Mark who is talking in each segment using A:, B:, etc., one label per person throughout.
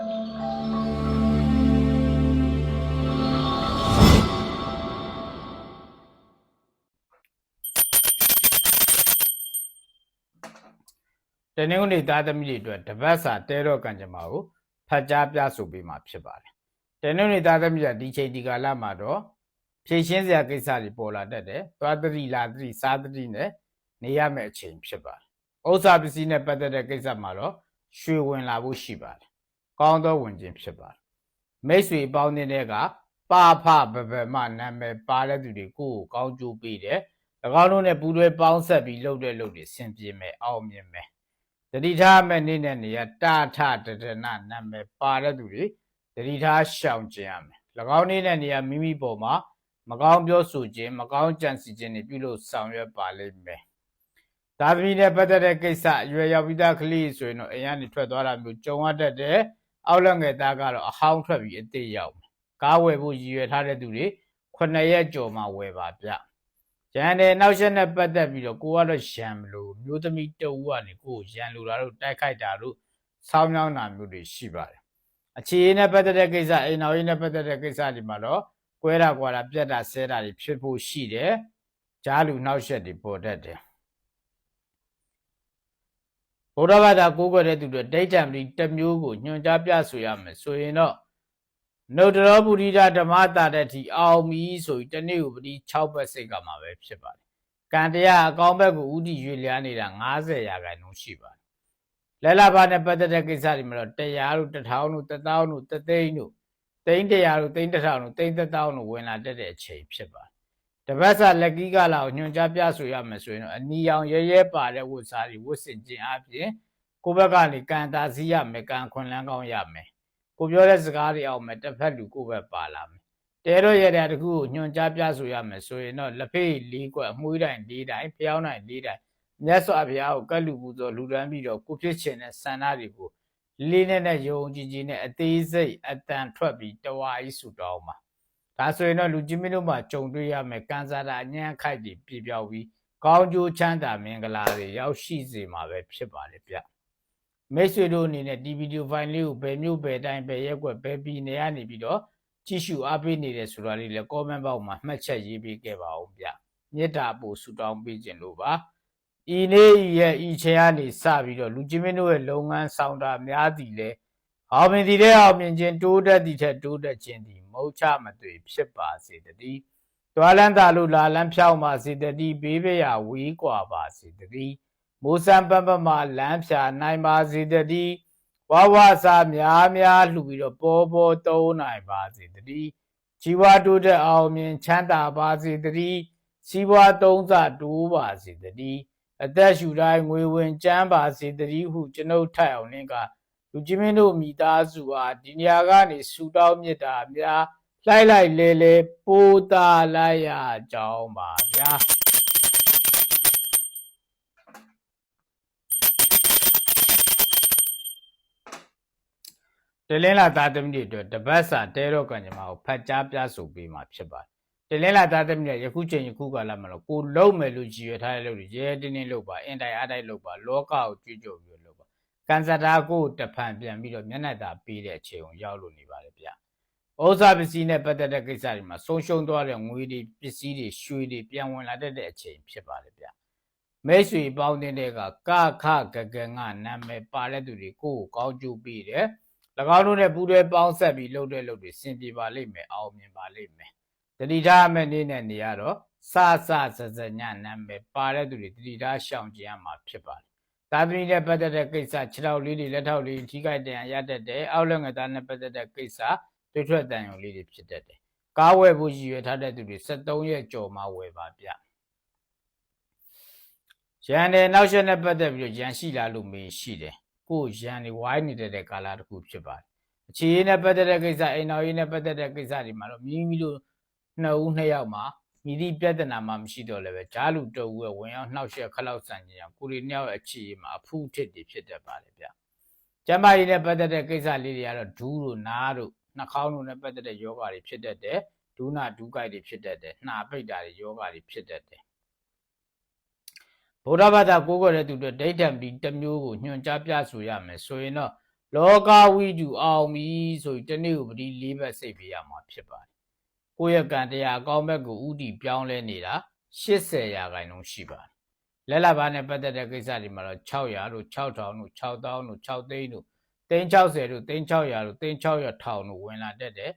A: တနင်္ဂနွေသားသမီးတွေအတွက်တပတ်စာတဲတော့ကံကြမ္မာကိုဖတ်ကြားပြဆိုပေးမှာဖြစ်ပါတယ်တနင်္ဂနွေသားသမီးကဒီချိန်ဒီကာလမှာတော့ဖြည့်ရှင်းစရာကိစ္စတွေပေါ်လာတတ်တယ်သွားတတိလာတတိစားတတိနဲ့နေရမယ့်အချိန်ဖြစ်ပါတယ်ဥစ္စာပစ္စည်းနဲ့ပတ်သက်တဲ့ကိစ္စမှာတော့ရွှေဝင်လာဖို့ရှိပါတယ် ကောင်းသောဝင်ခြင်းဖြစ်ပါတယ်မိတ်ဆွေပေါင်းတဲ့ကပါဖဘဘမနာမည်ပါတဲ့သူတွေကိုယ့်ကိုကောင်းကျိုးပေးတယ်၎င်းတို့နဲ့ပူးတွဲပေါင်းဆက်ပြီးလှုပ်တဲ့လှုပ်တွေဆင်ပြေမယ်အောင်မြင်မယ်တတိထားမဲ့နေ့နဲ့နေရတာထတဒနာနာမည်ပါတဲ့သူတွေတတိထားရှောင်ကျင်ရမယ်၎င်းနေ့နဲ့နေရမိမိပေါ်မှာမကောင်းပြောဆိုခြင်းမကောင်းကြံစည်ခြင်းတွေပြုလို့ဆောင်ရွက်ပါလိမ့်မယ်ဒါသမီးနဲ့ပတ်သက်တဲ့ကိစ္စအရွယ်ရောက်ပြီးသားကလေးဆိုရင်တော့အိမ်ကနေထွက်သွားတာမျိုးကြုံရတတ်တယ် အောက်လက်ငယ်သားကတော့အဟောင်းထွက်ပြီးအသေးရောက်မယ်ကားဝယ်ဖို့ရည်ရွယ်ထားတဲ့သူတွေခုနှစ်ရက်ကြော်မှဝယ်ပါဗျရန်တယ်နောက်ဆက်နဲ့ပတ်သက်ပြီးတော့ကိုကတော့ရန်မလို့မျိုးသမီးတအူကနေကိုကိုရန်လိုတာတို့တိုက်ခိုက်တာတို့ဆောင်းမြောင်းတာမျိုးတွေရှိပါတယ်အခြေအနေနဲ့ပတ်သက်တဲ့ကိစ္စအိမ်တော်ရေးနဲ့ပတ်သက်တဲ့ကိစ္စတွေမှာတော့ကွဲတာကွာတာပြက်တာဆဲတာတွေဖြစ်ဖို့ရှိတယ်ကြားလူနောက်ဆက်တွေပေါ်တတ်တယ် ဘုရားဘာသာကိုးကွယ်တဲ့သူတွေဒိဋ္ဌံပတိတစ်မျိုးကိုညွှန်ကြားပြဆိုရမယ်ဆိုရင်တော့နုတ္တရောပုရိဒဓမ္မတာတဲ့ဒီအောင်မီဆိုပြီးတနေ့ကိုပတိ6ဘက်စိတ်ကမှာပဲဖြစ်ပါတယ်ကံတရားအကောင်းဘက်ကိုဥတီရွေလျားနေတာ90ရာခိုင်နှုန်းရှိပါတယ်လဲလာပါနဲ့ပတ်သက်တဲ့ကိစ္စတွေမှာတော့တရားတို့တစ်ထောင်တို့တစ်သောင်းတို့တစ်သိန်းတို့သိန်းတရားတို့သိန်းတစ်ထောင်တို့သိန်းတစ်သောင်းတို့ဝင်လာတတ်တဲ့အချိန်ဖြစ်ပါတယ် တပတ်စာလက်ကီးကလာကိုညွှန်ကြားပြဆိုရမယ်ဆိုရင်တော့အနီရောင်ရဲရဲပါတဲ့ဝတ်စားတွေဝတ်ဆင်ခြင်းအပြင်ကိုယ့်ဘက်ကနေကံတာစီရမယ်ကံခွန်လန်းကောင်းရမယ်ကိုပြောတဲ့စကားတွေအောင်မယ်တစ်ဖက်လူကိုပဲပါလာမယ်တဲတော့ရတဲ့တခုကိုညွန်ကြားပြဆိုရမယ်ဆိုရင်တော့လက်ဖေးလေးကွက်အမွှေးတိုင်းလေးတိုင်းဖျောင်းတိုင်းလေးတိုင်းမြတ်စွာဘုရားကိုကတ်လူပူဇော်လူတန်းပြီးတော့ကိုဖြစ်ချင်တဲ့ဆန္ဒတွေကိုလေးနဲ့နဲ့ယုံကြည်ကြည်နဲ့အသေးစိတ်အတန်ထွက်ပြီးတဝါကြီးဆူတောင်းပါ ဒါဆိုရင်တော့လူကြီးမင်းတို့မှာကြုံတွေ့ရမယ်ကံစားတာအညံ့ခိုက်တွေပြပြောက်ပြီးကောင်းကျိုးချမ်းသာမင်္ဂလာတွေရောက်ရှိစေမှာပဲဖြစ်ပါလေဗျမိတ်ဆွေတို့အနေနဲ့ဒီဗီဒီယိုဖိုင်လေးကိုဘယ်မျိုးဘယ်တိုင်းဘယ်ရက်ွက်ဘယ်ပြည်နေရနေပြီးတော့ကြည့်ရှုအားပေးနေတယ်ဆိုတာလေးလည်း comment box မှာမှတ်ချက်ရေးပေးခဲ့ပါဦးဗျမေတ္တာပို့ဆုတောင်းပေးခြင်းလို့ပါဤနေ့ဤရဲ့ဤချိန်ကနေစပြီးတော့လူကြီးမင်းတို့ရဲ့လုပ်ငန်းဆောင်တာများသည်လေအောင်မြင်သည်တဲ့အောင်မြင်ခြင်းတိုးတက်သည်ထက်တိုးတက်ခြင်းသည် ဥချမသွေဖြစ်ပါစေတည်းသွားလန်းသာလူလာလန်းဖြောင်းပါစေတည်းဘေးပရာဝီးကွာပါစေတည်းမိုးစံပပမလမ်းဖြာနိုင်ပါစေတည်းဝဝစာများများလှူပြီးတော့ပေါ်ပေါ်တုံးနိုင်ပါစေတည်းဇီဝတိုးတဲ့အောင်မြင်ချမ်းသာပါစေတည်းစီးပွားသုံးစတိုးပါစေတည်းအသက်ရှူတိုင်းငွေဝင်ကျမ်းပါစေတည်းဟုကျွန်ုပ်ထက်အောင်လင်းက လူကြီးမင်းတို့မိသားစုအားဒီနေရာကနေဆူတောင်းမြတ်တာများလှိုက်လိုက်လေလေပိုးတာလိုက်ရကြောင်းပါဗျာတလင်းလာသားသမီးတွေအတွက်တပတ်စာတဲတော့ကံကြမ္မာကိုဖတ်ကြားပြဆိုပေးမှာဖြစ်ပါတယ်တလင်းလာသားသမီးတွေယခုချိန်ယခုကာလမှာတော့ကိုလုံးမယ်လို့ကြည်ရထားတဲ့လို့တွေရဲတင်းတင်းလုပ်ပါအင်တိုင်အားတိုင်းလုပ်ပါလောကကိုကြွကြွပြီးလုပ်ပါ ကန်စတာကိုတဖန်ပြန်ပြီးတော့မျက်နှာသာပေးတဲ့အချိန်ကိုရောက်လို့နေပါတယ်ဗျဥစ္စာပစ္စည်းနဲ့ပတ်သက်တဲ့ကိစ္စတွေမှာဆုံးရှုံးသွားတဲ့ငွေတွေပစ္စည်းတွေရွှေတွေပြန်ဝင်လာတတ်တဲ့အချိန်ဖြစ်ပါတယ်ဗျမိတ်ဆွေပေါင်းတဲ့ကကခဂဂငနာမည်ပါတဲ့သူတွေကိုယ်ကိုကောင်းကျိုးပေးတယ်၎င်းတို့နဲ့ပူးတွဲပေါင်းဆက်ပြီးလှုပ်တဲ့လှုပ်တွေစင်ပြေပါလိမ့်မယ်အောင်မြင်ပါလိမ့်မယ်တတိထားမဲ့နေ့နဲ့နေရတော့စစစစညနာမည်ပါတဲ့သူတွေတတိထားရှောင်ကြဉ်ရမှာဖြစ်ပါတယ် သာသမီနဲ့ပတ်သက်တဲ့ကိစ္စခြေထောက်လေးတွေလက်ထောက်လေးထိခိုက်တဲ့ရတတ်တယ်အောက်လက်ငယ်သားနဲ့ပတ်သက်တဲ့ကိစ္စတွေ့ထွက်တန်ရုံလေးတွေဖြစ်တတ်တယ်ကားဝယ်ဖို့ရည်ရွယ်ထားတဲ့သူတွေ73ရက်ကြော်မှဝယ်ပါဗျရန်တယ်နောက်ရက်နဲ့ပတ်သက်ပြီးတော့ရန်ရှိလာလို့မေးရှိတယ်ကိုယ်ရန်နေဝိုင်းနေတဲ့ကာလတစ်ခုဖြစ်ပါတယ်။အခြေအနေနဲ့ပတ်သက်တဲ့ကိစ္စအိမ်တော်ရေးနဲ့ပတ်သက်တဲ့ကိစ္စတွေမှာတော့မိမိတို့နှစ်ဦးနှစ်ယောက်မှာ မိသည့်ပြဿနာမှမရှိတော့လည်းပဲဂျားလူတအူရဲ့ဝင်ရောက်နှောက်ယှက်ခလောက်ဆန်ခြင်းကြောင့်ကိုရီနှစ်ယောက်ရဲ့အခြေအနေမှာအဖူးထစ်တွေဖြစ်တတ်ပါတယ်ဗျ။ကျမကြီးနဲ့ပတ်သက်တဲ့ကိစ္စလေးတွေကတော့ဒူးတို့နားတို့နှာခေါင်းတို့နဲ့ပတ်သက်တဲ့ယောဂါတွေဖြစ်တတ်တယ်။ဒူးနာဒူးကိုက်တွေဖြစ်တတ်တယ်။နှာပိတ်တာတွေယောဂါတွေဖြစ်တတ်တယ်။ဗုဒ္ဓဘာသာကိုးကွယ်တဲ့သူတွေဒိဋ္ဌံပီတစ်မျိုးကိုညွှန်ကြားပြဆိုရမယ်ဆိုရင်တော့လောကဝိတုအောင်ပြီဆိုပြီးတနေ့ကိုပတိလေးဘက်စိတ်ပေးရမှာဖြစ်ပါတယ် ကိုယ့်ရဲ့ကံတရားအကောင်းဘက်ကိုဥတီပြောင်းလဲနေတာ80ရာခိုင်နှုန်းရှိပါတယ်လက်လာဘာနဲ့ပတ်သက်တဲ့ကိစ္စတွေမှာတော့600တို့6000တို့6000တို့6သိန်းတို့360တို့3600တို့3600ထောင်တို့ဝင်လာတတ်တဲ့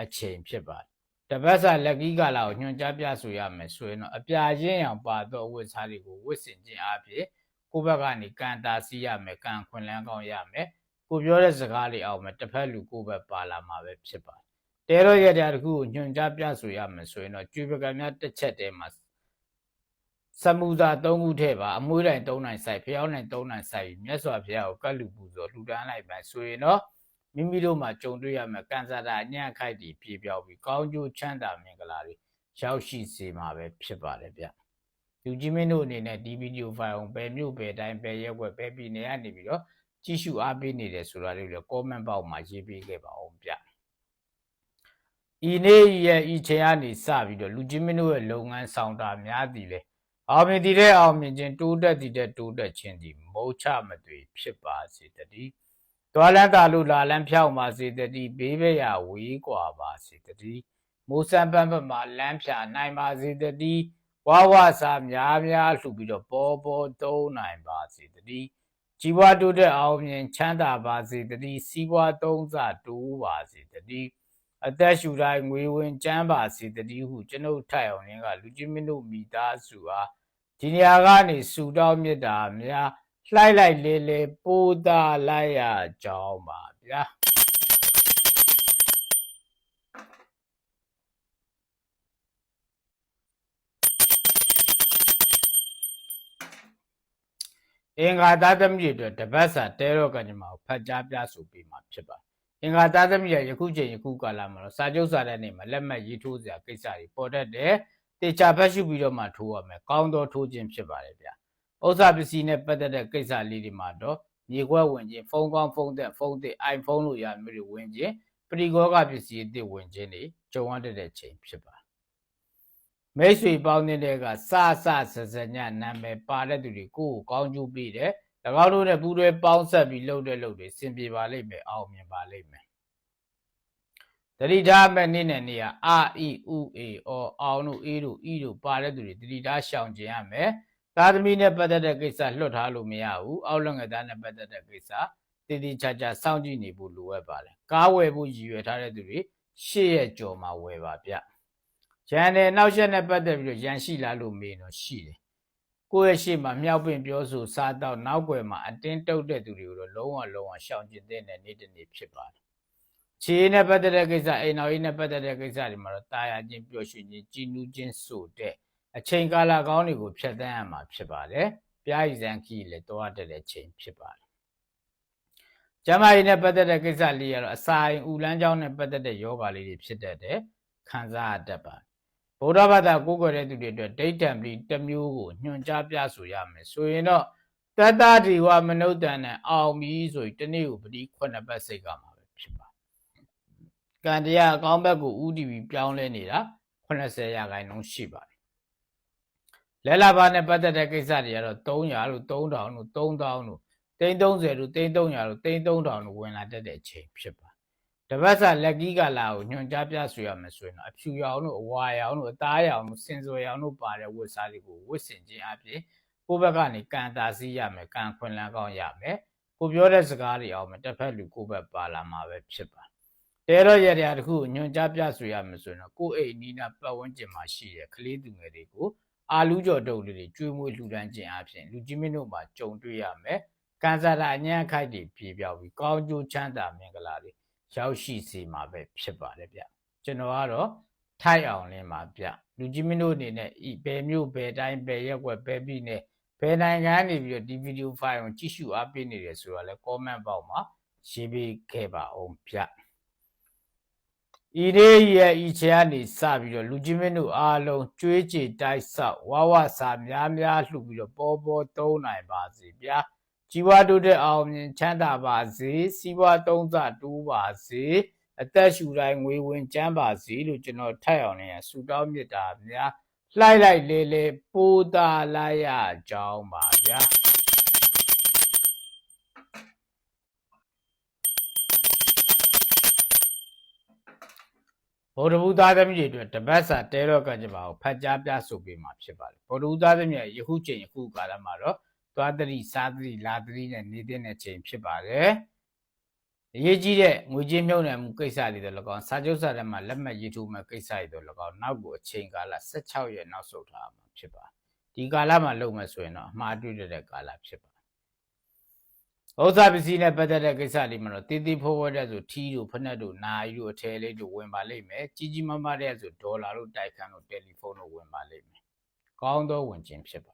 A: အချိန်ဖြစ်ပါတယ်တပတ်စာလက်ကီးကာလာကိုညွှန်ကြားပြဆိုရမယ်ဆိုရင်တော့အပြာရင်းအောင်ပါတော့ဝတ်စားတွေကိုဝတ်ဆင်ခြင်းအပြင်ကိုယ့်ဘက်ကနေကံတာစီရမယ်ကံခွင်လန်းကောင်းရမယ်ကိုပြောတဲ့စကားလေးအောင်မယ်တစ်ဖက်လူကိုယ့်ဘက်ပါလာမှာပဲဖြစ်ပါတယ် တဲတော့ရတဲ့တခုကိုညွှန်ကြားပြဆိုရမယ်ဆိုရင်တော့ကျွေးပကံများတစ်ချက်တည်းမှာစမူသာ၃ခုထည့်ပါအမွှေးတိုင်း၃နိုင်ဆိုင်ဖျောင်းတိုင်း၃နိုင်ဆိုင်မြတ်စွာဘုရားကိုကတ်လူပူဇော်လှူဒန်းလိုက်ပါဆိုရင်တော့မိမိတို့မှာကြုံတွေ့ရမယ့်ကံစားတာအညံ့ခိုက်တီပြေပြောက်ပြီးကောင်းကျိုးချမ်းသာမင်္ဂလာတွေရောက်ရှိစေမှာပဲဖြစ်ပါတယ်ဗျလူကြီးမင်းတို့အနေနဲ့ဒီဗီဒီယိုဖိုင်အောင်ပဲမြို့ပဲတိုင်းပဲရက်ွက်ပဲပြည်နေရနေပြီးတော့ကြည့်ရှုအားပေးနေတယ်ဆိုတာလေးကို comment box မှာရေးပေးခဲ့ပါအောင်ဗျ ဤနေ့ရဲ့ဤချိန်ကနေစပြီးတော့လူချင်းမင်းတို့ရဲ့လုပ်ငန်းဆောင်တာများသည်လေအောင်မြင်သည်တဲ့အောင်မြင်ခြင်းတိုးတက်သည်တဲ့တိုးတက်ခြင်းသည်မောချမသွေဖြစ်ပါစေတည်းသွာလန်းတာလူလာလန်းဖြောက်ပါစေတည်းဘေးဘက်ရဝေးကွာပါစေတည်းမိုးစံပန်းပမှာလမ်းဖြာနိုင်ပါစေတည်းဝါဝစာများများလှူပြီးတော့ပေါ်ပေါ်သုံးနိုင်ပါစေတည်းကြီးပွားတိုးတက်အောင်မြင်ချမ်းသာပါစေတည်းစီးပွားသုံးစတိုးပါစေတည်း အသက်ရှူတိုင်းငွေဝင်ကျန်းပါစေတည်းဟုကျွန်ုပ်ထိုက်အောင်ရင်းကလူကြီးမင်းတို့မိသားစုအားဒီနေရာကနေစူတောင်းမြတ်တာများလှိုက်လိုက်လေလေပိုးတာလိုက်ရကြောင်းပါဗျာအင်္ဂါသားသမီးတွေအတွက်တပတ်စာတဲရောကညမှာဖတ်ကြားပြဆိုပေးမှာဖြစ်ပါတယ် အင်္ဂါသားသမီးရယခုချိန်ယခုကာလမှာတော့စာချုပ်စာတဲ့နေ့မှာလက်မှတ်ရေးထိုးစရာကိစ္စတွေပေါ်တတ်တယ်တေချာဖတ်ရှုပြီးတော့မှထိုးရမယ်ကောင်းသောထိုးခြင်းဖြစ်ပါတယ်ဗျာဥစ္စာပစ္စည်းနဲ့ပတ်သက်တဲ့ကိစ္စလေးတွေမှာတော့မြေခွက်ဝင်ခြင်းဖုန်းကောင်းဖုန်းသက်ဖုန်းသစ် iPhone လို့ရမျိုးတွေဝင်ခြင်းပရိကောကပစ္စည်းအသစ်ဝင်ခြင်းတွေကြုံရတဲ့ချိန်ဖြစ်ပါတယ်မိတ်ဆွေပေါင်းတဲ့ကစစဆစညနာမည်ပါတဲ့သူတွေကိုယ်ကိုကောင်းကျိုးပေးတယ်၎ င်းတို့နဲ့ပူးတွဲပေါင်းဆက်ပြီးလှုပ်တဲ့လှုပ်တွေစင်ပြေပါလိမ့်မယ်အောင်မြင်ပါလိမ့်မယ်တတိထားမဲ့နေ့နဲ့နေ့ကအာအီဥအေအောအောင်တို့အေးတို့ဤတို့ပါတဲ့သူတွေတတိထားရှောင်ကျင်ရမယ်သားသမီးနဲ့ပတ်သက်တဲ့ကိစ္စလွတ်ထားလို့မရဘူးအောက်လွန်ငယ်သားနဲ့ပတ်သက်တဲ့ကိစ္စတည်တည်ချာချာစောင့်ကြည့်နေဖို့လိုအပ်ပါတယ်ကားဝယ်ဖို့ရည်ရွယ်ထားတဲ့သူတွေရှေ့ရဲ့ကြော်မှာဝယ်ပါဗျရန်တယ်နောက်ရက်နဲ့ပတ်သက်ပြီးတော့ရန်ရှိလားလို့မေးတော့ရှိတယ် ကိုယ့်ရဲ့ရှေ့မှာမြောက်ပင်ပြောဆိုစားတော့နောက်ွယ်မှာအတင်းတုတ်တဲ့သူတွေကိုတော့လုံးဝလုံးဝရှောင်ကျင်တဲ့နေ့တစ်နေ့ဖြစ်ပါတယ်ခြေနဲ့ပတ်သက်တဲ့ကိစ္စအိမ်တော်ကြီးနဲ့ပတ်သက်တဲ့ကိစ္စတွေမှာတော့တာယာချင်းပျော်ရွှင်ခြင်းကြည်နူးခြင်းဆိုတဲ့အချိန်ကာလကောင်းတွေကိုဖြတ်သန်းရမှာဖြစ်ပါတယ်။ပြားရည်စံခီးလည်းတောရတဲ့ချိန်ဖြစ်ပါတယ်။ကျမကြီးနဲ့ပတ်သက်တဲ့ကိစ္စလေးကတော့အစာရင်ဥလန်းကြောင်းနဲ့ပတ်သက်တဲ့ယောဂါလေးတွေဖြစ်တတ်တယ်ခံစားရတတ်ပါတယ်။ ဗုဒ္ဓဘာသာကိုးကွယ်တဲ့သူတွေအတွက်ဒိဋ္ဌံပလီတစ်မျိုးကိုညွှန်ကြားပြဆိုရမယ်ဆိုရင်တော့တတ္တဒီဝမနုဿန်နဲ့အောင်ပြီဆိုရင်တနေ့ကိုပတိခုနှစ်ပတ်စိတ်ကမှာပဲဖြစ်ပါတယ်။ကံတရားအကောင်းဘက်ကိုဥတီပြီးပြောင်းလဲနေတာ80ရာခိုင်နှုန်းရှိပါတယ်လဲလာဘာနဲ့ပတ်သက်တဲ့ကိစ္စတွေကတော့300လို့3000လို့3000လို့330လို့330လို့33000လို့ဝင်လာတတ်တဲ့အချိန်ဖြစ်ပါ တပတ်စာလက်ကီးကလာကိုညွန်ကြားပြဆွေရမယ်ဆိုရင်တော့အဖြူရောင်တို့အဝါရောင်တို့အသားရောင်တို့စင်စွယ်ရောင်တို့ပါတဲ့ဝတ်စားတွေကိုဝတ်ဆင်ခြင်းအပြင်ကိုယ့်ဘက်ကနေကံတာစီးရမယ်ကံခွင်လန်းကောင်းရမယ်ကိုပြောတဲ့စကားတွေအောင်မယ်တစ်ဖက်လူကိုယ့်ဘက်ပါလာမှာပဲဖြစ်ပါတဲတော့ရတဲ့တခုညွန်ကြားပြဆွေရမယ်ဆိုရင်တော့ကိုယ့်အိမ်နီးနားပတ်ဝန်းကျင်မှာရှိတဲ့ကလေးသူငယ်တွေကိုအာလူးကြော်တုပ်လေးတွေကျွေးမွေးလှူဒန်းခြင်းအပြင်လူကြီးမင်းတို့မှာကြုံတွေ့ရမယ်။ကန်ဆာတာအညံ့ခိုက်တွေပြေပြောက်ပြီးကောင်းကျိုးချမ်းသာမင်္ဂလာတွေ ရောက်ရှိစေမှာပဲဖြစ်ပါတယ်ဗျ။ကျွန်တော်ကတော့ထိုက်အောင်လင်းပါဗျ။လူကြီးမင်းတို့အနေနဲ့ဤဘယ်မျိုးဘယ်တိုင်းဘယ်ရက်ွက်ဘယ်ပြည်နယ်ဘယ်နိုင်ငံနေပြီးတော့ဒီဗီဒီယိုဖိုင်ကိုကြည့်ရှုအားပေးနေတယ်ဆိုတော့လဲ comment box မှာရေးပေးခဲ့ပါအောင်ဗျ။ဤလေးရဲ့ဤချေကနေစပြီးတော့လူကြီးမင်းတို့အားလုံးကြွေးကြေတိုက်ဆောက်ဝါဝစာများများလှူပြီးတော့ပေါ်ပေါ်သုံးနိုင်ပါစေဗျာ ជីវတိုးတက်အောင်မြင်ချမ်းသာပါစေစီးပွားသုံးသတိုးပါစေအသက်ရှူတိုင်းငွေဝင်ကျမ်းပါစေလို့ကျွန်တော်ထပ်အောင်နေရဆူတောင်းမြတ်တာများလှိုက်လိုက်လေလေပိုးသားလာရကြောင်းပါဗျာဗုဒ္ဓဘုရားသမီးတွေအတွက်တပတ်စာတဲတော့ကကြပါအောင်ဖတ်ကြားပြဆိုပေးမှာဖြစ်ပါတယ်ဗုဒ္ဓဘုရားသမီးရဲ့ယခုချိန်ယခုကာလမှာတော့ သွားတတိစားတတိလာတတိနဲ့နေတဲ့ချိန်ဖြစ်ပါတယ်အရေးကြီးတဲ့ငွေကြေးမြုပ်နှံမှုကိစ္စတွေတော့၎င်းစာချုပ်စာတမ်းမှာလက်မှတ်ရေးထိုးမဲ့ကိစ္စတွေတော့၎င်းနောက်ကိုအချိန်ကာလ16ရက်နောက်ဆုတ်ထားမှာဖြစ်ပါတယ်ဒီကာလမှာလုပ်မယ်ဆိုရင်တော့အမှားတွေ့တဲ့ကာလဖြစ်ပါတယ်ဥစ္စာပစ္စည်းနဲ့ပတ်သက်တဲ့ကိစ္စတွေမှာတော့တည်တည်ဖိုးဖိုးတဲ့ဆိုထီးတို့ဖက်နှက်တို့နာရီတို့အထည်လေးတို့ဝင်ပါလိမ့်မယ်ကြီးကြီးမားမားတဲ့ဆိုဒေါ်လာတို့တိုက်ခန်းတို့တယ်လီဖုန်းတို့ဝင်ပါလိမ့်မယ်ကောင်းသောဝင်ခြင်းဖြစ်ပ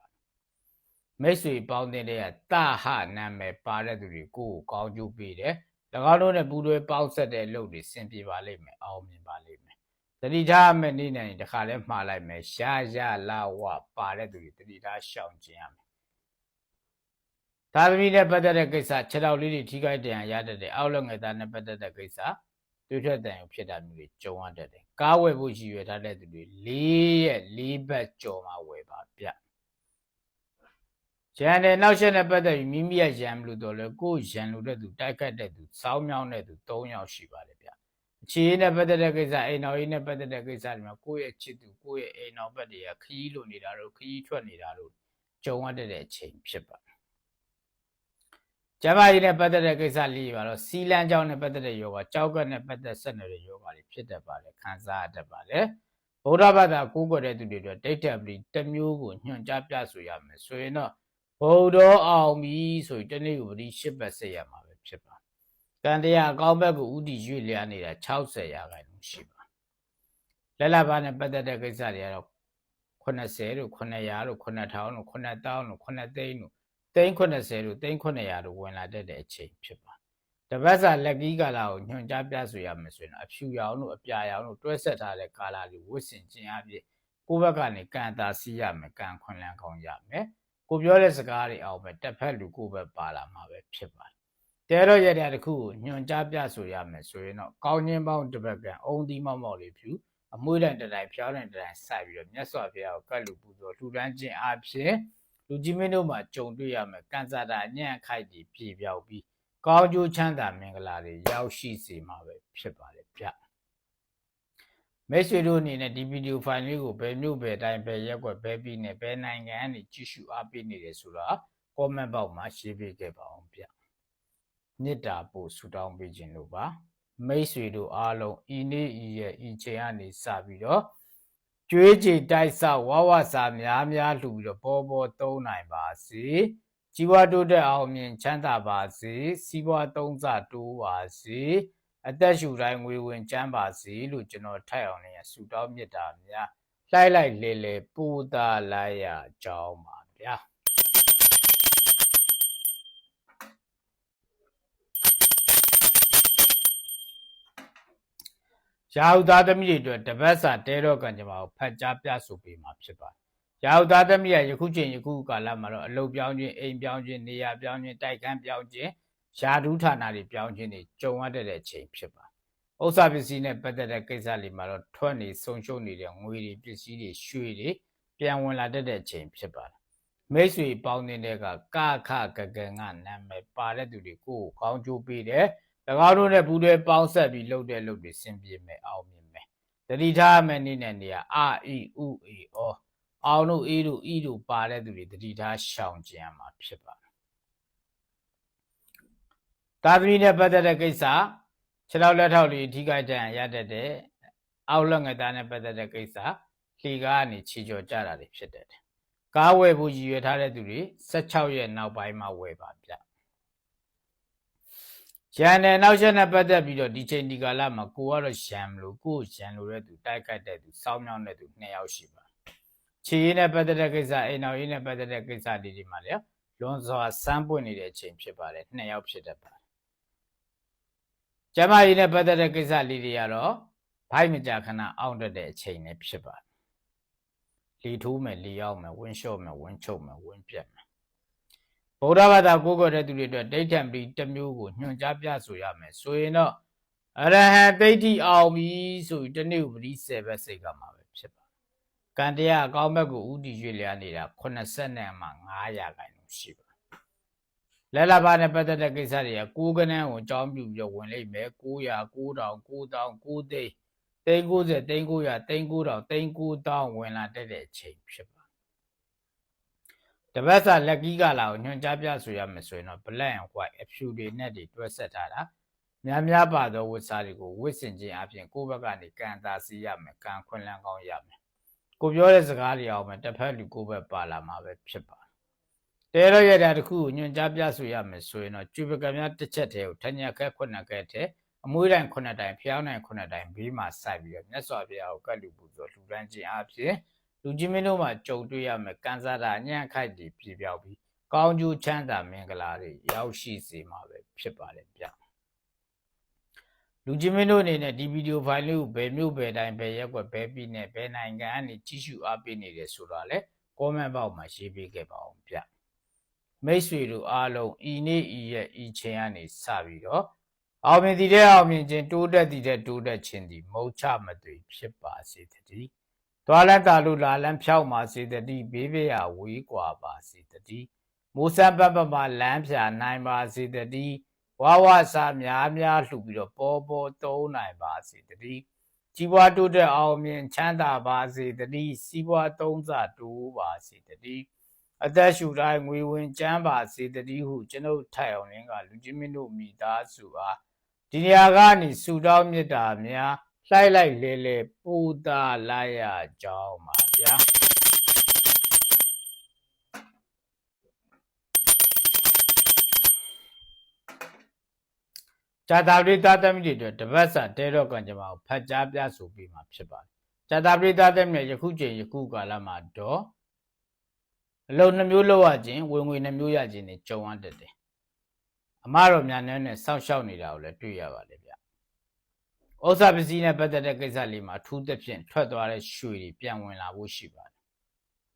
A: ါတယ် မိတ်ဆွေပေါင်းတဲ့တဲ့ကတဟနာမည်ပါတဲ့သူတွေကိုယ်ကိုကောင်းကျိုးပေးတယ်၎င်းတို့နဲ့ပူးတွဲပေါင်းဆက်တဲ့လုပ်တွေဆင်ပြေပါလိမ့်မယ်အောင်မြင်ပါလိမ့်မယ်တတိထားမဲ့နေ့နဲ့တခါလဲမှားလိုက်မယ်ရှားရလာဝပါတဲ့သူတွေတတိထားရှောင်ကျင်ရမယ်သာသမီနဲ့ပတ်သက်တဲ့ကိစ္စခြေထောက်လေးတွေထိခိုက်တယ်ရတတ်တယ်အောက်လက်ငယ်သားနဲ့ပတ်သက်တဲ့ကိစ္စတွေ့ထွက်တယ်ဖြစ်တာမျိုးတွေကြုံရတတ်တယ်ကားဝယ်ဖို့ရည်ရွယ်ထားတဲ့သူတွေ၄ရက်၄ဘက်ကြော်မှဝယ်ပါဗျ ရန်တယ်နောက်ဆက်နဲ့ပတ်သက်ပြီးမိမိရဲ့ရန်လို့တော့လေကိုယ်ရန်လို့တဲ့သူတိုက်ခတ်တဲ့သူစောင်းမြောင်းတဲ့သူ၃ယောက်ရှိပါတယ်ဗျအခြေအနေနဲ့ပတ်သက်တဲ့ကိစ္စအိမ်တော်ရေးနဲ့ပတ်သက်တဲ့ကိစ္စတွေမှာကိုယ့်ရဲ့ချစ်သူကိုယ့်ရဲ့အိမ်တော်ဘက်တွေကခရီးလိုနေတာတို့ခရီးထွက်နေတာတို့ကြုံရတဲ့အချိန်ဖြစ်ပါတယ်ကျမကြီးနဲ့ပတ်သက်တဲ့ကိစ္စလေးတွေပါတော့စီလန်းကြောင်းနဲ့ပတ်သက်တဲ့ယောဂကြောက်ကနဲ့ပတ်သက်ဆက်နေတဲ့ယောဂတွေဖြစ်တတ်ပါတယ်ခံစားရတတ်ပါတယ်ဗုဒ္ဓဘာသာကိုးကွယ်တဲ့သူတွေအတွက်ဒိဋ္ဌပတိတစ်မျိုးကိုညွှန်ကြားပြဆိုရမယ်ဆိုရင်တော့ ဗုဒ္ဓအောင်ပြီဆိုရင်တနေ့ကိုပတိ၈ပတ်ဆက်ရမှာပဲဖြစ်ပါတန်တရားအကောင်းဘက်ကိုဥတီရွေ့လျားနေတာ60ရာခိုင်နှုန်းရှိပါလက်လာပါနဲ့ပတ်သက်တဲ့ကိစ္စတွေကတော့80တို့900တို့9000တို့9000တို့9သိန်းတို့သိန်း80တို့သိန်း900တို့ဝင်လာတတ်တဲ့အချိန်ဖြစ်ပါတပတ်စာလက်ကြီးကာလာကိုညွှန်ကြားပြဆိုရမယ်ဆိုရင်အဖြူရောင်တို့အပြာရောင်တို့တွဲဆက်ထားတဲ့ကာလာတွေဝတ်ဆင်ခြင်းအပြင်ကိုယ့်ဘက်ကနေကံတာစီးရမယ်ကံခွန်လန်းကောင်းရမယ် ကိုပြောတဲ့စကားတွေအောင်ပဲတစ်ဖက်လူကိုယ့်ဘက်ပါလာမှာပဲဖြစ်ပါတယ်တဲတော့ရတဲ့တခုကိုညွှန်ကြားပြဆိုရမယ်ဆိုရင်တော့ကောင်းချင်းပေါင်းတစ်ပတ်ကအုံဒီမောက်မောက်လေးဖြူအမွှေးတိုင်တိုင်ဖျောင်းတိုင်တိုင်စိုက်ပြီးတော့မြတ်စွာဘုရားကိုကတ်လူပူဇော်လှူဒန်းခြင်းအပြင်လူကြီးမင်းတို့မှာကြုံတွေ့ရမယ်ကန်စာတာအညံ့ခိုက်ကြီးပြေပြောက်ပြီးကောင်းကျိုးချမ်းသာမင်္ဂလာတွေရောက်ရှိစေမှာပဲဖြစ်ပါတယ်ဗျ မိတ်ဆွေတို့အနေနဲ့ဒီဗီဒီယိုဖိုင်လေးကိုဘယ်မျိုးပဲအတိုင်းပဲရက်ွက်ပဲပြီးနေဘယ်နိုင်ငံကနေကြည့်ရှုအားပေးနေတယ်ဆိုတာ comment box မှာရေးပေးခဲ့ပါအောင်ဗျမေတ္တာပို့ဆုတောင်းပေးခြင်းလို့ပါမိတ်ဆွေတို့အားလုံးဤနေ့ဤရဲ့ဤချိန်ကနေစပြီးတော့ကျွေးကြည်တိုက်ဆောက်ဝဝစာများများလှူပြီးတော့ပေါ်ပေါ်သုံးနိုင်ပါစေကြီးပွားတိုးတက်အောင်မြင်ချမ်းသာပါစေစီးပွားသုံးစတိုးပါစေ အသက်ရှူတိုင်းငွေဝင်ချမ်းပါစေလို့ကျွန်တော်ထိုက်အောင်လည်းဆုတောင်းမြတ်တာများလှိုက်လိုက်လေလေပူတာလိုက်ရကြောင်းပါဗျာရာဟုသားသမီးတွေအတွက်တပတ်စာတဲတော့ကံကြမ္မာကိုဖတ်ကြားပြဆိုပေးမှာဖြစ်ပါတယ်။ရာဟုသားသမီးကယခုချိန်ယခုကာလမှာတော့အလုတ်ပြောင်းခြင်းအိမ်ပြောင်းခြင်းနေရာပြောင်းခြင်းတိုက်ခန်းပြောင်းခြင်း ယာဒုဌာနတွေပြောင်းခြင်းတွေကြုံရတဲ့ချိန်ဖြစ်ပါတယ်။ဥစ္စာပစ္စည်းနဲ့ပတ်သက်တဲ့ကိစ္စတွေမှာတော့ထွက်နေဆုံးရှုံးနေတဲ့ငွေတွေပစ္စည်းတွေရွှေတွေပြန်ဝင်လာတဲ့ချိန်ဖြစ်ပါတယ်။မိတ်ဆွေပေါင်းတဲ့ကကခကကံကနာမည်ပါတဲ့သူတွေကိုကောင်းကျိုးပေးတယ်။၎င်းတို့နဲ့ဘူးတွေပေါင်းဆက်ပြီးလုပ်တဲ့လုပ်တွေစင်ပြေမယ်အောင်မြင်မယ်တတိထားမယ်နေ့နဲ့နေရာအာအီဥအေအောအောင်တို့အေးတို့ဤတို့ပါတဲ့သူတွေတတိထားရှောင်ကြံမှာဖြစ်ပါတယ် သာသမီနဲ့ပတ်သက်တဲ့ကိစ္စခြေထောက်လက်ထောက်လေးထိခိုက်တဲ့ရတတ်တဲ့အောက်လက်ငယ်သားနဲ့ပတ်သက်တဲ့ကိစ္စလှီကားကနေခြေကျော်ကြတာတွေဖြစ်တတ်တယ်ကားဝယ်ဖို့ရည်ရွယ်ထားတဲ့သူတွေ16ရက်နောက်ပိုင်းမှာဝယ်ပါဗျရန်တယ်နောက်ချက်နဲ့ပတ်သက်ပြီးတော့ဒီချိန်ဒီကာလမှာကိုကတော့ရန်လို့ကိုရန်လို့တဲ့သူတိုက်ခိုက်တဲ့သူစောင်းမြောင်းတဲ့သူနှစ်ယောက်ရှိပါခြေရင်းနဲ့ပတ်သက်တဲ့ကိစ္စအိမ်နောက်ရင်းနဲ့ပတ်သက်တဲ့ကိစ္စတွေဒီမှာလေလွန်စွာစမ်းပွင့်နေတဲ့အချိန်ဖြစ်ပါတယ်နှစ်ယောက်ဖြစ်တတ်ပါတယ် ကျမကြီးနဲ့ပတ်သက်တဲ့ကိစ္စလေးတွေကတော့ဘိုက်မကြခဏအောင့်တတ်တဲ့အချိန်နဲ့ဖြစ်ပါတယ်လီထိုးမယ်လီရောက်မယ်ဝင်းလျှော့မယ်ဝင်းချုပ်မယ်ဝင်းပြက်မယ်ဗုဒ္ဓဘာသာကိုးကွယ်တဲ့သူတွေအတွက်ဒိဋ္ဌံပတိတစ်မျိုးကိုညွှန်ကြားပြဆိုရမယ်ဆိုရင်တော့အရဟံဒိဋ္ဌိအောင်ပြီဆိုပြီးတနေ့ပတိ10ဘက်စိတ်ကမှာပဲဖြစ်ပါကံတရားအကောင်းဘက်ကိုဥတီရွေ့လျားနေတာ80နဲ့မှ900ခိုင်လို့ရှိပါ လဲလာပါနဲ့ပတ်သက်တဲ့ကိစ္စတွေကကိုးကနန်းကိုအကြောင်းပြုပြီးဝင်လိမ့်မယ်900 9000 9000 9သိန်းသိန်း90သိန်း900သိန်း9000သိန်း9000ဝင်လာတတ်တဲ့အချိန်ဖြစ်ပါတပတ်စာလက်ကီးကလာကိုညွှန်ကြားပြဆိုရမယ်ဆိုရင်တော့ black and white အဖြူတွေနဲ့တွေတွဲဆက်ထားတာများများပါသောဝတ်စားတွေကိုဝတ်ဆင်ခြင်းအပြင်ကိုယ့်ဘက်ကနေကံသာစီရမယ်ကံခွင့်လန်းကောင်းရမယ်ကိုပြောတဲ့စကားတွေအောင်မယ်တစ်ဖက်လူကိုယ့်ဘက်ပါလာမှာပဲဖြစ်ပါ တဲရရတာတစ်ခုကိုညွှန်ကြားပြဆိုရမယ်ဆိုရင်တော့ကျူပကံများတစ်ချက်တည်းကိုထညာခဲခုနှစ်ခဲတည်းအမွှေးတိုင်းခုနှစ်တိုင်းဖျောင်းတိုင်းခုနှစ်တိုင်းဘေးမှာစိုက်ပြီးတော့မြတ်စွာဘုရားကိုကတ်လူပူဇော်လှူဒန်းခြင်းအပြင်လူကြီးမင်းတို့မှာကြုံတွေ့ရမယ်ကံစားတာညံ့ခိုက်တွေပြပြောက်ပြီးကောင်းကျိုးချမ်းသာမင်္ဂလာတွေရောက်ရှိစေမှာပဲဖြစ်ပါတယ်ဗျလူကြီးမင်းတို့အနေနဲ့ဒီဗီဒီယိုဖိုင်လေးကိုဘယ်မျိုးဘယ်တိုင်းဘယ်ရက်ကွက်ဘယ်ပြည်နယ်ဘယ်နိုင်ငံကနေကြည့်ရှုအားပေးနေတယ်ဆိုတာလဲ comment box မှာရေးပေးခဲ့ပါအောင်ဗျ မိတ်ဆွေတို့အားလုံးဤနေ့ဤရက်ဤချိန်ကနေစပြီးတော့အောင်မြင်တည်တဲ့အောင်မြင်ခြင်းတိုးတက်တည်တဲ့တိုးတက်ခြင်းဒီမုတ်ချမသွေဖြစ်ပါစေတည်းသွားလန်းတာလူလာလန်းဖြောက်ပါစေတည်းဘေးဘေးရဝေးကွာပါစေတည်းမိုးစပ်ပတ်ပမှာလမ်းဖြာနိုင်ပါစေတည်းဝါဝစာများများလှူပြီးတော့ပေါ်ပေါ်သုံးနိုင်ပါစေတည်းကြီးပွားတိုးတက်အောင်မြင်ချမ်းသာပါစေတည်းစီးပွားသုံးစာတိုးပါစေတည်း အသက်ရှူတိုင်းငွေဝင်ကျန်းပါစေတည်းဟုကျွန်ုပ်ထိုက်အောင်လင်းကလူကြီးမင်းတို့မိသားစုအားဒီနေရာကနေဆူတောင်းမြတ်တာများလှိုက်လိုက်လေလေပူတာလိုက်ရကြောင်းပါဗျာဇာတာပရိသတ်သမီးတွေအတွက်တပတ်စာတဲတော့ကံကြမ္မာကိုဖတ်ကြားပြဆိုပြီးမှဖြစ်ပါတယ်ဇာတာပရိသတ်သမီးတွေယခုချိန်ယခုကာလမှာတော့ အလုံးနှမျိုးလောက်ရခြင်းဝင်ငွေနှမျိုးရခြင်းတွေကြုံရတတ်တယ်အမတော်များနဲ့နဲ့စောင့်ရှောက်နေတာကိုလည်းတွေ့ရပါတယ်ဗျ။ဥစ္စာပစ္စည်းနဲ့ပတ်သက်တဲ့ကိစ္စလေးမှာအထူးသဖြင့်ထွက်သွားတဲ့ရွှေတွေပြန်ဝင်လာဖို့ရှိပါတယ်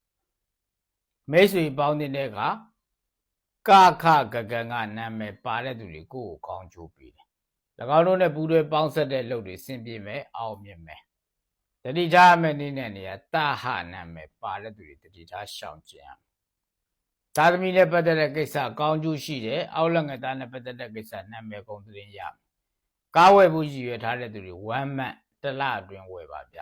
A: ။မိတ်ဆွေပေါင်းတဲ့ကကခဂဂန်ကနာမည်ပါတဲ့သူတွေကိုယ်ကိုကောင်းချိုးပေးတယ်။၎င်းတို့နဲ့ပူးတွဲပေါင်းဆက်တဲ့လုပ်တွေဆင်ပြေမယ်အောင်မြင်မယ်။ တတိထားမယ့်နေ့နဲ့နေရာတဟနာမည်ပါတဲ့သူတွေတတိထားရှောင်ကျင်ရမယ်သားသမီးနဲ့ပတ်သက်တဲ့ကိစ္စအကောင်းကျိုးရှိတယ်အောက်လက်ငယ်သားနဲ့ပတ်သက်တဲ့ကိစ္စနာမည်ကုန်သတင်းရမယ်ကားဝယ်ဖို့ရည်ရွယ်ထားတဲ့သူတွေဝမ်းမတ်တစ်လအတွင်းဝယ်ပါဗျ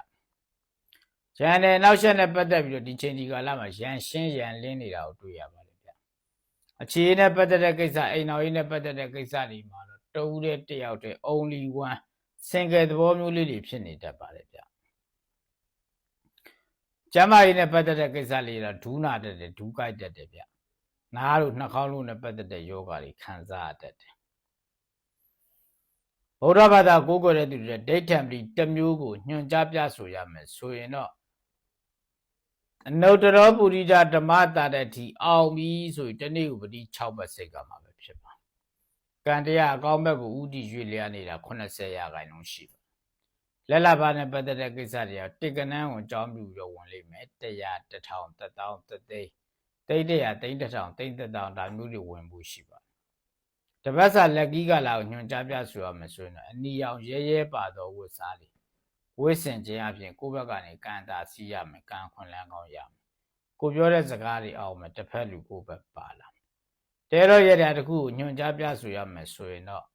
A: ရန်နဲ့နောက်ဆက်နဲ့ပတ်သက်ပြီးတော့ဒီချိန်ဒီကာလမှာရန်ရှင်းရန်လင်းနေတာကိုတွေ့ရပါတယ်ဗျအခြေနဲ့ပတ်သက်တဲ့ကိစ္စအိမ်တော်ရေးနဲ့ပတ်သက်တဲ့ကိစ္စတွေမှာတော့တဦးတဲ့တယောက်တည်း only one single သဘောမျိုးလေးတွေဖြစ်နေတတ်ပါတယ်ဗျ ကျမ်းမာရေးနဲ့ပတ်သက်တဲ့ကိစ္စလေးတော့ဒူးနာတတ်တယ်ဒူးကြိုက်တတ်တယ်ဗျနားတို့နှာခေါင်းတို့နဲ့ပတ်သက်တဲ့ယောဂါတွေခံစားရတတ်တယ်ဗုဒ္ဓဘာသာကိုးကွယ်တဲ့သူတွေဒိဋ္ဌံပတိတစ်မျိုးကိုညွှန်ကြားပြဆိုရမယ်ဆိုရင်တော့အနုတ္တရောပုရိဒဓမ္မတာတဲ့အထိအောင်ပြီးဆိုရင်တနေ့ဥပတိ6ပတ်စိတ်ကမှာပဲဖြစ်ပါကံတရားအကောင်းဘက်ကိုဥတီရွေ့လျားနေတာ80ရာခိုင်နှုန်းရှိပါ လက်လာပါနဲ့ပတ်သက်တဲ့ကိစ္စတွေကတိကနန်းကိုအကြောင်းပြုရဝင်လိမ့်မယ်100 1000 1000 3000တိတ်တရာတိတ်တထောင်တိတ်တထောင်ဒါမျိုးတွေဝင်ဖို့ရှိပါတယ်တပတ်စာလက်ကီးကလာကိုညွှန်ကြားပြဆိုရမယ်ဆိုရင်တော့အနီရောင်ရဲရဲပါသောဝတ်စားတွေဝတ်ဆင်ခြင်းအပြင်ကိုယ့်ဘက်ကနေကံတာစီးရမယ်ကံခွန်လန်းကောင်းရမယ်ကိုပြောတဲ့စကားတွေအောင်မယ်တစ်ဖက်လူကိုယ့်ဘက်ပါလာတဲတော့ရတဲ့တခုကိုညွှန်ကြားပြဆိုရမယ်ဆိုရင်တော့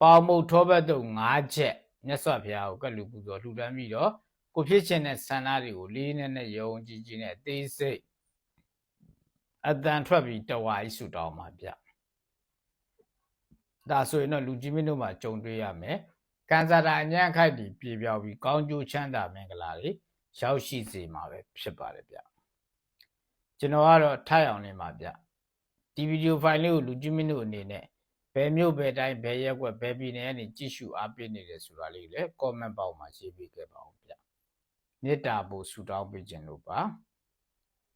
A: ပေါမုတ်ထောဘက်တို့၅ချက် မြတ်စွာဘုရားကိုကလူပူဇော်လှူဒန်းပြီးတော့ကိုဖြစ်ခြင်းတဲ့ဆန္ဒတွေကိုလေးနဲ့နဲ့ယုံကြည်ခြင်းနဲ့အသေးစိတ်အတန်ထွက်ပြီးတဝါကြီးဆူတောင်းမှာဗျဒါဆိုရင်တော့လူကြီးမင်းတို့မှာကြုံတွေ့ရမယ်ကန်စာတာအញ្ញံခိုက်တီပြေပြောက်ပြီးကောင်းကျိုးချမ်းသာမင်္ဂလာတွေရောက်ရှိစေမှာပဲဖြစ်ပါတယ်ဗျကျွန်တော်ကတော့ထိုက်အောင်နေမှာဗျဒီဗီဒီယိုဖိုင်လေးကိုလူကြီးမင်းတို့အနေနဲ့ ဘယ်မြို့ဘယ်တိုင်းဘယ်ရက်ွက်ဘယ်ပြည်နယ်ကနေကြည့်ရှုအားပေးနေတယ်ဆိုတာလေးလည်း comment box မှာရေးပေးခဲ့ပါဦးဗျမေတ္တာပို့ဆုတောင်းပေးခြင်းလို့ပါ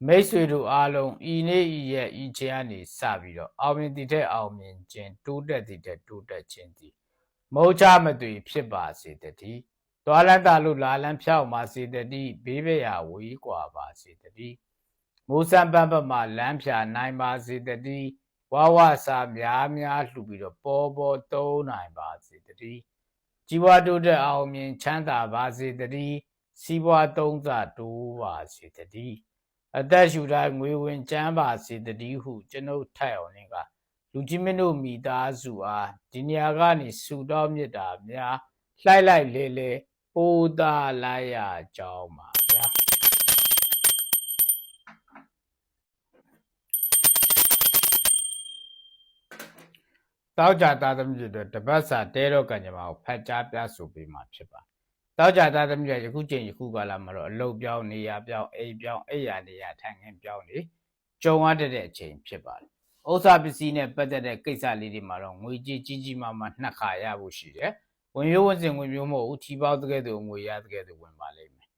A: မိတ်ဆွေတို့အားလုံးဤနေ့ဤရက်ဤချိန်ကနေစပြီးတော့အောင်မြင်တည်တဲ့အောင်မြင်ခြင်းတိုးတက်တည်တဲ့တိုးတက်ခြင်းသည်မဟုတ်ချမသွေဖြစ်ပါစေတည်းသွာလန်တာလို့လာလန်ဖြောက်ပါစေတည်းဘေးဘရာဝေးကွာပါစေတည်းမိုးစံပန်းပမာလမ်းဖြာနိုင်ပါစေတည်း ဝါဝစာများများလှူပြီးတော့ပေါ်ပေါ်သုံးနိုင်ပါစေတည်းជីវတိုးတက်အောင်မြင်ချမ်းသာပါစေတည်းစီးပွားသုံးစာတိုးပါစေတည်းအသက်ရှူတိုင်းငွေဝင်ကျန်းပါစေတည်းဟုကျွန်ုပ်ထိုက်အောင်လင်းကလူကြီးမင်းတို့မိသားစုအားဒီနေရာကနေဆူတောင်းမြစ်တာများလှိုက်လိုက်လေလေပပိုးသားလိုက်ရကြောင်းပါဗျာ တောက်ကြသားသမီးတွေတပတ်စာတဲတော့ကံကြမ္မာကိုဖတ်ကြားပြဆိုပေးမှာဖြစ်ပါတောက်ကြသားသမီးတွေယခုချိန်ယခုကာလမှာတော့အလုတ်ပြောင်းနေရပြောင်းအိမ်ပြောင်းအိယာနေရထိုင်ခင်းပြောင်းနေကြုံရတဲ့အချိန်ဖြစ်ပါတယ်ဥစ္စာပစ္စည်းနဲ့ပတ်သက်တဲ့ကိစ္စလေးတွေမှာတော့ငွေကြီးကြီးကြီးမားမားနှက်ခါရဖို့ရှိတယ်ဝင်ရိုးဝင်စင်ဝင်မျိုးမဟုတ်ဘူးထီပေါက်တကယ်သူငွေရတကယ်သူဝင်ပါလိမ့်မယ်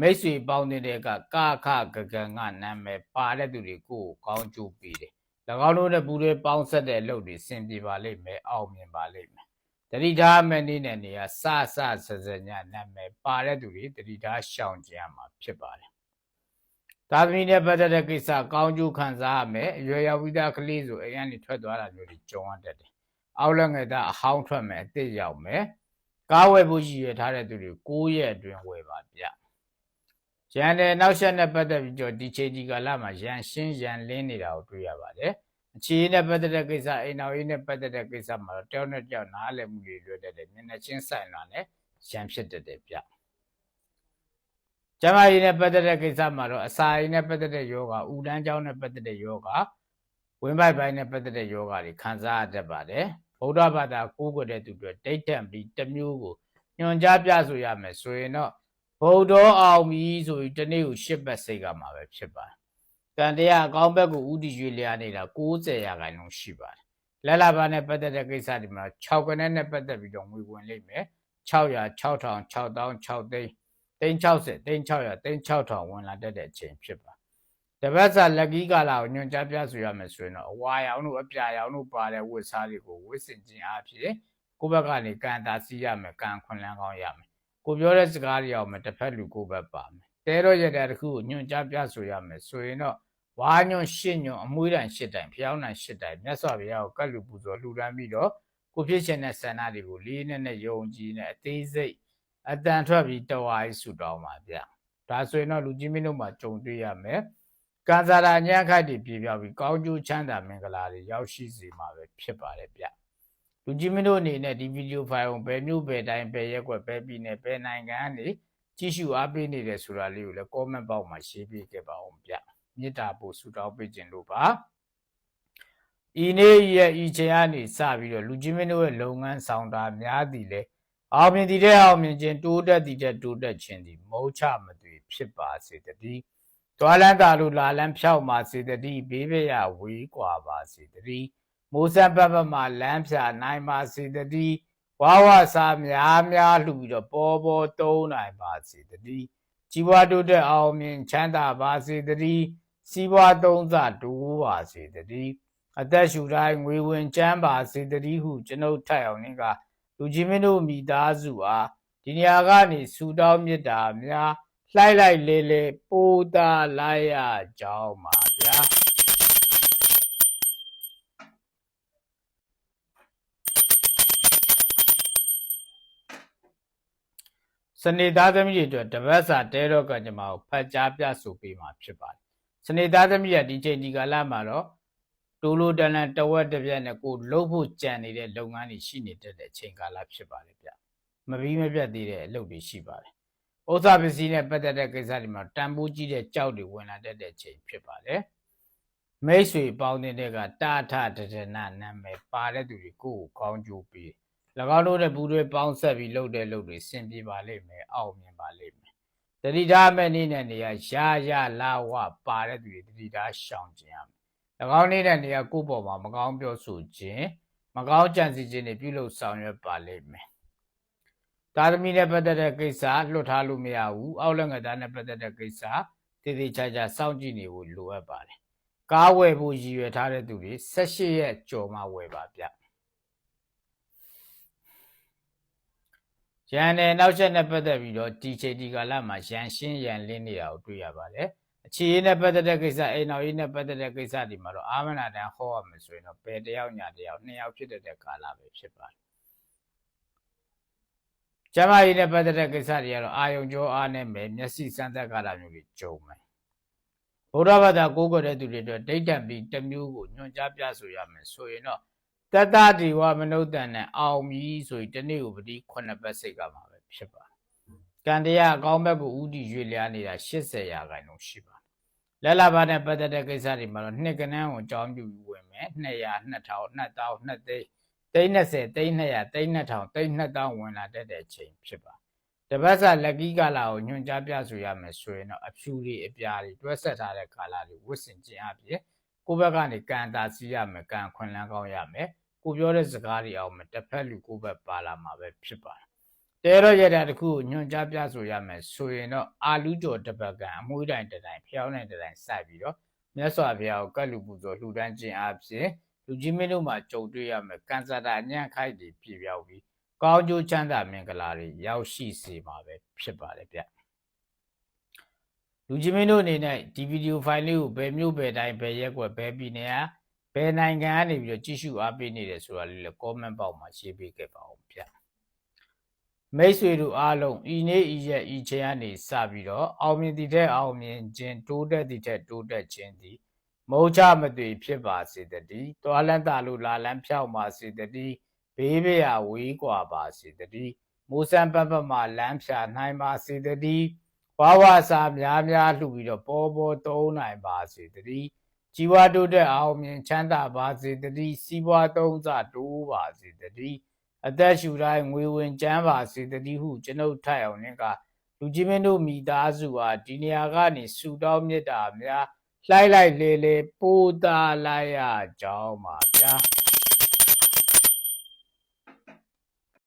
A: မိတ်ဆွေပေါင်းတဲ့ကကခဂဂန်ကနာမည်ပါတဲ့သူတွေကိုကောင်းကျိုးပေးတယ်၎ င်းတို့နဲ့ပူတွေပေါင်းဆက်တဲ့အလုပ်တွေစင်ပြေပါလိမ့်မယ်အောင်မြင်ပါလိမ့်မယ်တတိထားမဲ့နေ့နဲ့နေရာစစဆစညနာမည်ပါတဲ့သူတွေတတိထားရှောင်ကြရမှာဖြစ်ပါတယ်သာသမီနဲ့ပတ်သက်တဲ့ကိစ္စကောင်းကျိုးခံစားရမယ်အရွယ်ရောက်ပြီးသားကလေးဆိုအရင်ကနေထွက်သွားတာမျိုးတွေကြုံရတတ်တယ်အောက်လက်ငယ်သားအဟောင်းထွက်မယ်အစ်စ်ရောက်မယ်ကားဝယ်ဖို့ရည်ရွယ်ထားတဲ့သူတွေ9ရက်အတွင်းဝယ်ပါဗျ ရန်တဲ့နောက်ဆက်နဲ့ပတ်သက်ပြီးတော့ဒီချိန်ဒီကာလမှာရန်ရှင်းရန်လင်းနေတာကိုတွေ့ရပါတယ်အခြေအနေနဲ့ပတ်သက်တဲ့ကိစ္စအိမ်တော်ရေးနဲ့ပတ်သက်တဲ့ကိစ္စမှာတော့တယောက်နဲ့တယောက်နားလည်မှုတွေလွတ်တဲ့မျက်နှာချင်းဆိုင်လာနဲ့ရန်ဖြစ်တတ်တယ်ဗျကျမကြီးနဲ့ပတ်သက်တဲ့ကိစ္စမှာတော့အစာရည်နဲ့ပတ်သက်တဲ့ယောဂဥဒန်းကြောင်းနဲ့ပတ်သက်တဲ့ယောဂဝင်းပိုက်ပိုင်းနဲ့ပတ်သက်တဲ့ယောဂတွေခံစားရတတ်ပါတယ်ဗုဒ္ဓဘာသာကိုးကွယ်တဲ့သူတွေဒိတ်တံပြီးတစ်မျိုးကိုညွန်ကြားပြဆိုရမယ်ဆိုရင်တော့ ဗုဒ္ဓအောင်ပြီဆိုပြီးတနေ့ကိုရှစ်ပတ်စိတ်ကမှာပဲဖြစ်ပါတယ်။ကံတရားအကောင်းဘက်ကိုဥတီရွေလျားနေတာ60ရာခိုင်နှုန်းရှိပါတယ်။လက်လာပါနဲ့ပတ်သက်တဲ့ကိစ္စဒီမှာ6ကနဲ့နဲ့ပတ်သက်ပြီးတော့ငွေဝင်လိမ့်မယ်။600 6000 6000 6သိန်းသိန်း60သိန်း600သိန်း6000ဝင်လာတတ်တဲ့အချိန်ဖြစ်ပါတပတ်စာလက်ကီးကာလာကိုညွန်ကြားပြဆိုရမယ်ဆိုရင်တော့အဝါရောင်တို့အပြာရောင်တို့ပါတဲ့ဝတ်စားတွေကိုဝတ်ဆင်ခြင်းအဖြစ်ကိုယ့်ဘက်ကနေကန်တာစီးရမယ်ကန်ခွန်လန်းကောင်းရမယ် ကိုပြောတဲ့စကားတွေအောင်မယ်တစ်ဖက်လူကိုယ့်ဘက်ပါမယ်တဲတော့ရတဲ့တခုကိုညွန်ကြားပြဆိုရမယ်ဆိုရင်တော့ဝါညွန်ရှစ်ညွန်အမွှေးတန်ရှစ်တိုင်ဖျောင်းတန်ရှစ်တိုင်မြတ်စွာဘုရားကိုကတ်လူပူဇော်လှူဒန်းပြီးတော့ကိုဖြစ်ရှင်တဲ့ဆန္ဒတွေကိုလေးနဲ့နဲ့ယုံကြည်နဲ့အသေးစိတ်အတန်ထွက်ပြီးတဝါးဆူတောင်းပါဗျဒါဆိုရင်တော့လူကြီးမင်းတို့မှာကြုံတွေ့ရမယ်ကံစားရာညံ့ခိုက်တွေပြေပြောက်ပြီးကောင်းကျိုးချမ်းသာမင်္ဂလာတွေရောက်ရှိစေမှာပဲဖြစ်ပါတယ်ဗျ လူကြီးမင်းတို့အနေနဲ့ဒီဗီဒီယိုဖိုင်ကိုဘယ်မျိုးဘယ်တိုင်းဘယ်ရက်ွက်ဘယ်ပြည်နယ်ဘယ်နိုင်ငံကနေကြည့်ရှုအားပေးနေတယ်ဆိုတာလေးကိုလည်း comment box မှာ share ပေးခဲ့ပါအောင်ဗျမေတ္တာပို့ဆုတောင်းပေးခြင်းလို့ပါဤနေ့ရဲ့ဤချိန်ကနေစပြီးတော့လူကြီးမင်းတို့ရဲ့လုပ်ငန်းဆောင်တာများသည်လေအောင်မြင်သည်တဲ့အောင်မြင်ခြင်းတိုးတက်သည်တဲ့တိုးတက်ခြင်းသည်မဟုတ်ချမသွေဖြစ်ပါစေတည်းတွာလန်းတာလို့လာလန်းဖြောက်ပါစေတည်းဘေးဘေးရဝေးကွာပါစေတည်း မိုးစံပတ်ပတ်မှာလမ်းဖြာနိုင်ပါစေတည်းဝါဝစာများများလှူပြီးတော့ပေါ်ပေါ်တုံးနိုင်ပါစေတည်းကြီးပွားတိုးတက်အောင်မြင်ချမ်းသာပါစေတည်းစီးပွားသုံးစတိုးပါစေတည်းအသက်ရှူတိုင်းငွေဝင်ချမ်းပါစေတည်းဟုကျွန်ုပ်ထိုက်အောင်ကလူကြီးမင်းတို့မိသားစုအားဒီနေရာကနေဆူတောင်းမြတ်တာများလှိုက်လိုက်လေလေပိုးတာလိုက်ရကြောင်းပါဗျာ စနေသားသမီးတွေအတွက်တပတ်စာတဲတော့ကညီမကိုဖတ်ကြားပြဆိုပေးမှာဖြစ်ပါတယ်စနေသားသမီးကဒီချိန်ဒီကာလမှာတော့တိုးလိုတန်လန်တဝက်တစ်ပြက်နဲ့ကိုလှုပ်ဖို့ကြံနေတဲ့လုပ်ငန်းတွေရှိနေတဲ့အချိန်ကာလဖြစ်ပါတယ်ဗျမပြီးမပြတ်သေးတဲ့အလုပ်တွေရှိပါတယ်ဥစ္စာပစ္စည်းနဲ့ပတ်သက်တဲ့ကိစ္စတွေမှာတန်ဖိုးကြီးတဲ့ကြောက်တွေဝင်လာတတ်တဲ့အချိန်ဖြစ်ပါတယ်မိတ်ဆွေပေါင်းတဲ့ကတာထတဒနာနာမည်ပါတဲ့သူတွေကိုကိုကောင်းကျိုးပေး၎ င်းတို့တဲ့ဘူးတွေပေါင်းဆက်ပြီးလုပ်တဲ့လုပ်တွေစင်ပြေပါလိမ့်မယ်အောင်မြင်ပါလိမ့်မယ်တတိထားမဲ့နေ့နဲ့နေရာရရလာဝပါတဲ့သူတွေတတိထားရှောင်ကျင်ရမယ်၎င်းနေတဲ့နေရာကိုယ့်ပေါ်မှာမကောင်းပြောဆိုခြင်းမကောင်းကြံစည်ခြင်းတွေပြုလုပ်ဆောင်ရွက်ပါလိမ့်မယ်သားသမီးနဲ့ပတ်သက်တဲ့ကိစ္စလွတ်ထားလို့မရဘူးအောက်လက်ငယ်သားနဲ့ပတ်သက်တဲ့ကိစ္စတည်တည်ချာချာစောင့်ကြည့်နေဖို့လိုအပ်ပါတယ်ကားဝယ်ဖို့ရည်ရွယ်ထားတဲ့သူတွေ18ရက်ကြော်မှဝယ်ပါဗျ ရန်နဲ့နောက်ချက်နဲ့ပတ်သက်ပြီးတော့ဒီချိန်ဒီကာလမှာရန်ရှင်းရန်လင်းနေတာကိုတွေ့ရပါတယ်အခြေရေးနဲ့ပတ်သက်တဲ့ကိစ္စအိမ်တော်ရေးနဲ့ပတ်သက်တဲ့ကိစ္စဒီမှာတော့အာမနာတန်ဟောရမယ်ဆိုရင်တော့ဘယ်တယောက်ညာတယောက်နှစ်ယောက်ဖြစ်တဲ့ကာလပဲဖြစ်ပါတယ်ကျမကြီးနဲ့ပတ်သက်တဲ့ကိစ္စတွေကတော့အာယုံကြောအားနဲ့မယ်မျက်စိစမ်းသက်ကာလမျိုးတွေကြုံမယ်ဘုရားဘာသာကိုးကွယ်တဲ့သူတွေအတွက်ဒိဋ္ဌံပြီးတစ်မျိုးကိုညွှန်ကြားပြဆိုရမယ်ဆိုရင်တော့ တတ္တဒီဝမနုဿန်နဲ့အောင်ပြီဆိုရင်ဒီနေ့ကိုပတိခုနှစ်ပတ်စိတ်ကမှာပဲဖြစ်ပါတယ်ကံတရားအကောင်းဘက်ကိုဥတီရွေ့လျားနေတာ80ရာခိုင်နှုန်းရှိပါတယ်လက်လာပါနဲ့ပတ်သက်တဲ့ကိစ္စတွေမှာတော့နှစ်ကနန်းကိုအကြောင်းပြုပြီးဝင်မယ်200 2000 2000 2သိန်းသိန်း30သိန်း200သိန်း2000သိန်း2000ဝင်လာတတ်တဲ့အချိန်ဖြစ်ပါတပတ်စာလက်ကီးကာလာကိုညွှန်ကြားပြဆိုရမယ်ဆိုရင်တော့အဖြူတွေအပြားတွေတွဲဆက်ထားတဲ့ကာလာတွေဝတ်ဆင်ခြင်းအပြင်ကိုယ့်ဘက်ကနေကံတာစီရမယ်ကံခွင်လန်းကောင်းရမယ် ကိုပြောတဲ့စကားတွေအောင်မယ်တစ်ဖက်လူကိုယ့်ဘက်ပါလာမှာပဲဖြစ်ပါတယ်တဲတော့ရတဲ့တစ်ခုကိုညွှန်ကြားပြဆိုရမယ်ဆိုရင်တော့အာလူကျော်တစ်ပတ်ကအမွှေးတိုင်းတစ်တိုင်းဖျောင်းတိုင်းတစ်တိုင်းစိုက်ပြီးတော့မြတ်စွာဘုရားကိုကတ်လူပူဇော်လှူဒန်းခြင်းအပြင်လူကြီးမင်းတို့မှာကြုံတွေ့ရမယ်ကံစတာညံ့ခိုက်တွေပြပြောက်ပြီးကောင်းကျိုးချမ်းသာမင်္ဂလာတွေရောက်ရှိစေမှာပဲဖြစ်ပါတယ်ဗျလူကြီးမင်းတို့အနေနဲ့ဒီဗီဒီယိုဖိုင်လေးကိုဘယ်မျိုးဘယ်တိုင်းဘယ်ရက်ကွက်ဘယ်ပြည်နယ်က ဘယ်နိုင်ငံကနေပြီးတော့ကြည့်ရှုအားပေးနေတယ်ဆိုတာလေးလည်း comment box မှာရေးပေးခဲ့ပါအောင်ဗျာမိတ်ဆွေတို့အားလုံးဤနေ့ဤရက်ဤချိန်ကနေစပြီးတော့အောင်မြင်သည်တဲ့အောင်မြင်ခြင်းတိုးတက်သည်တဲ့တိုးတက်ခြင်းသည်မဟုတ်ချမသွေဖြစ်ပါစေတည်းတွာလန့်တာလူလာလန်းဖြောက်ပါစေတည်းဘေးဘေးရဝေးကွာပါစေတည်းမိုးစံပပမှလမ်းဖြာနိုင်ပါစေတည်းဝါဝါစာများများလှူပြီးတော့ပေါ်ပေါ်သုံးနိုင်ပါစေတည်း ជីវတိုးတက်အောင်မြင်ချမ်းသာပါစေတည်းစီးပွားသုံးစတိုးပါစေတည်းအသက်ရှူတိုင်းငွေဝင်ကျန်းပါစေတည်းဟုကျွန်ုပ်ထိုက်အောင်နှင့်ကလူကြီးမင်းတို့မိသားစုဟာဒီနေရာကနေဆူတောင်းမြတ်တာများလှိုက်လိုက်လေလေပိုးတာလိုက်ရကြောင်းပါဗျာ